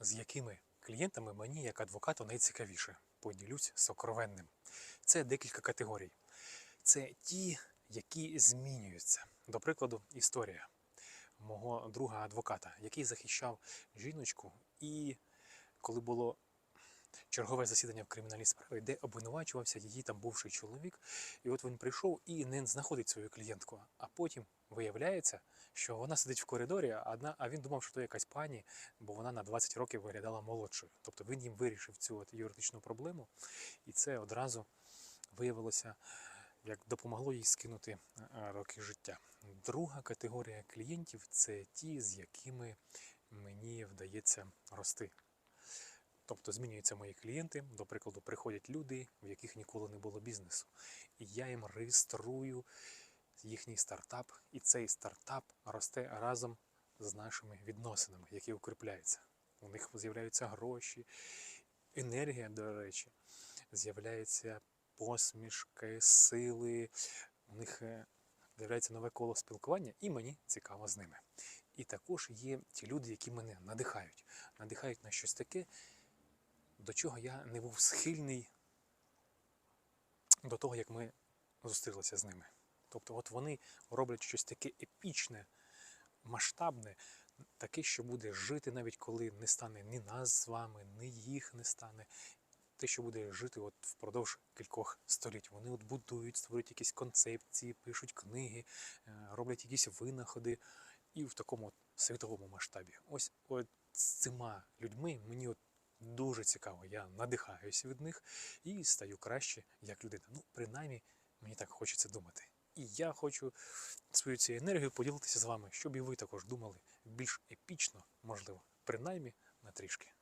з якими клієнтами мені як адвокату найцікавіше. Поділюсь сокровенним. Це декілька категорій. Це ті, які змінюються. До прикладу, історія мого друга адвоката, який захищав жіночку, і коли було чергове засідання в кримінальній справі, де обвинувачувався її там бувший чоловік, і от він прийшов і не знаходить свою клієнтку. А потім виявляється, що вона сидить в коридорі, а він думав, що то якась пані, бо вона на 20 років виглядала молодшою. Тобто він їм вирішив цю от юридичну проблему, і це одразу виявилося, як допомогло їй скинути е, роки життя. Друга категорія клієнтів це ті, з якими мені вдається рости. Тобто змінюються мої клієнти. До прикладу, приходять люди, в яких ніколи не було бізнесу. І я їм реєструю їхній стартап, і цей стартап росте разом з нашими відносинами, які укріпляються. У них з'являються гроші, енергія, до речі, з'являються посмішки, сили, у них е, з'являється нове коло спілкування, і мені цікаво з ними. І також є ті люди, які мене надихають, надихають на щось таке, до чого я не був схильний до того, як ми зустрілися з ними. Тобто, от вони роблять щось таке епічне, масштабне, таке, що буде жити, навіть коли не стане ні нас з вами, ні їх не стане. Те, що буде жити от впродовж кількох століть. Вони от будують, створюють якісь концепції, пишуть книги, е, роблять якісь винаходи і в такому світовому масштабі. Ось от з цими людьми мені от дуже цікаво. Я надихаюся від них і стаю краще як людина. Ну, принаймні, мені так хочеться думати. І я хочу свою цю енергію поділитися з вами, щоб і ви також думали більш епічно, можливо, принаймні на трішки.